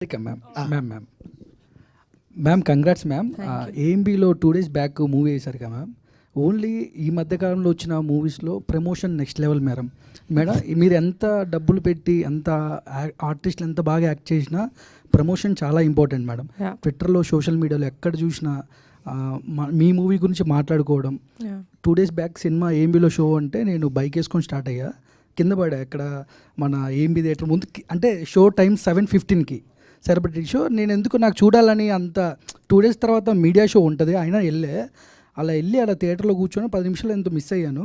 Ma'am ma'am ma'am ma'am congrats ma'am ఏఎంబీలో two days back movie వేశారు కదా ma'am only ఈ మధ్య కాలంలో వచ్చిన మూవీస్లో promotion next level madam madam మీరు ఎంత డబ్బులు పెట్టి ఎంత ఆర్టిస్టులు ఎంత బాగా యాక్ట్ చేసినా ప్రమోషన్ చాలా ఇంపార్టెంట్ మేడం. ట్విట్టర్లో సోషల్ మీడియాలో ఎక్కడ చూసినా మా- మీ మూవీ గురించి మాట్లాడుకోవడం. టూ డేస్ బ్యాక్ సినిమా ఏంబీలో షో అంటే నేను బైక్ వేసుకొని స్టార్ట్ అయ్యా. కింద పడా ఇక్కడ మన ఏంబీ థియేటర్ ముందు అంటే షో టైం సెవెన్ ఫిఫ్టీన్కి సెలబ్రిటీ షో నేను ఎందుకు నాకు చూడాలని అంత టూ డేస్ తర్వాత మీడియా షో ఉంటుంది. అయినా వెళ్ళే. అలా వెళ్ళి అలా థియేటర్లో కూర్చొని పది నిమిషాలు ఎంతో మిస్ అయ్యాను.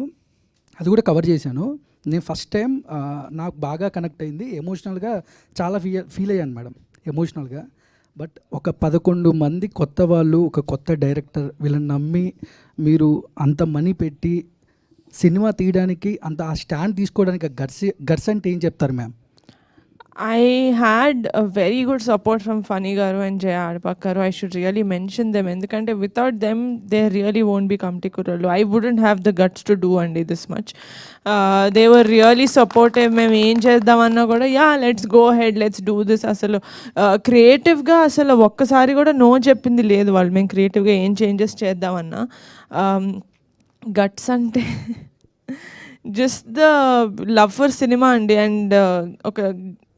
అది కూడా కవర్ చేశాను. నేను ఫస్ట్ టైం నాకు బాగా కనెక్ట్ అయింది. ఎమోషనల్గా చాలా ఫీ ఫీల్ అయ్యాను మేడం. ఎమోషనల్గా బట్ ఒక పదకొండు మంది కొత్త వాళ్ళు ఒక కొత్త డైరెక్టర్ వీళ్ళని నమ్మి మీరు అంత మనీ పెట్టి సినిమా తీయడానికి అంత ఆ స్టాండ్ తీసుకోవడానికి గర్స్ గర్స్ అంటే ఏం చెప్తారు ma'am I had very very good support from Fani Garu and Jaya I I should mention mention ఎందుకంటే without them they really won be Committee Kurrollu I wouldn't have the guts to do అండి this much they were really supportive మేము ఏం చేద్దామన్నా కూడా yeah let's go ahead let's do this అసలు క్రియేటివ్గా అసలు ఒక్కసారి కూడా నో చెప్పింది లేదు వాళ్ళు మేము క్రియేటివ్గా ఏం చేంజెస్ చేద్దామన్నా గట్స్ అంటే just the love for cinema అండి అండ్ ఒక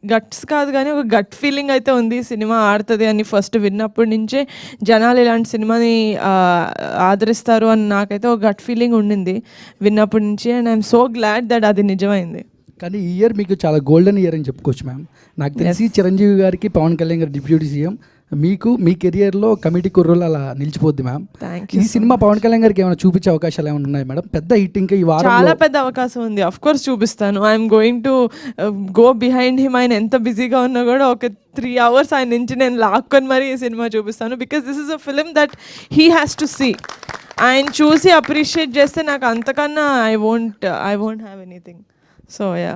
గట్స్ కాదు కానీ ఒక గట్ ఫీలింగ్ అయితే ఉంది. సినిమా ఆడుతుంది అని ఫస్ట్ విన్నప్పటి నుంచే జనాలు ఇలాంటి సినిమాని ఆదరిస్తారు అని నాకైతే ఒక గట్ ఫీలింగ్ ఉండింది విన్నప్పటి నుంచి. And I'm so glad that అది నిజమైంది. కానీ ఈ ఇయర్ మీకు చాలా గోల్డెన్ ఇయర్ అని చెప్పుకోవచ్చు మ్యామ్ నాకు తెలిసి చిరంజీవి గారికి పవన్ కళ్యాణ్ గారి డిప్యూటీ సీఎం. మీకు మీ కెరియర్లో కమిటీ కుర్రోలు అలా నిలిచిపోద్ది మ్యామ్ ఈ సినిమా పవన్ కళ్యాణ్ గారికి ఏమైనా చూపించే అవకాశాలు ఏమైనా ఉన్నాయి మేడం పెద్ద హిట్ ఇంకా ఈ వారం చాలా పెద్ద అవకాశం ఉంది. అఫ్ కోర్స్ చూపిస్తాను. I'm going to go behind him ఆయన ఎంత బిజీగా ఉన్నా కూడా ఒక త్రీ అవర్స్ ఆయన నుంచి నేను లాక్కొని మరీ ఈ సినిమా చూపిస్తాను because this is a film that he has to see ఆయన చూసి అప్రిషియేట్ చేస్తే నాకు అంతకన్నా I won't I won't have anything so yeah